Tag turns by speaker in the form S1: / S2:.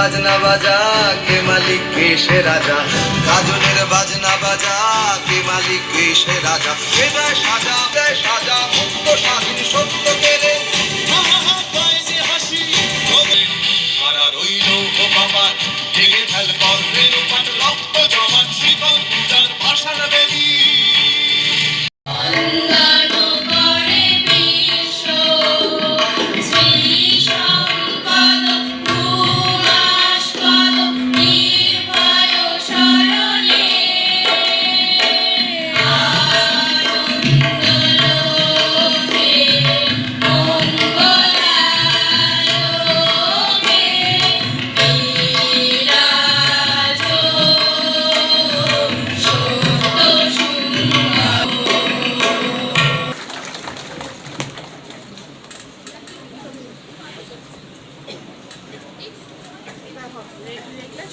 S1: বাজনা বাজা, কে মালিক, কে সে রাজা? গাজনের বাজনা বাজা, কে মালিক, কে সে রাজা? কে দেয় সাজা দেয় সাজা, মুক্ত, স্বাধীন, সত্য কেড়ে।
S2: হারা রইল ও বাবা
S3: হবে। রেখে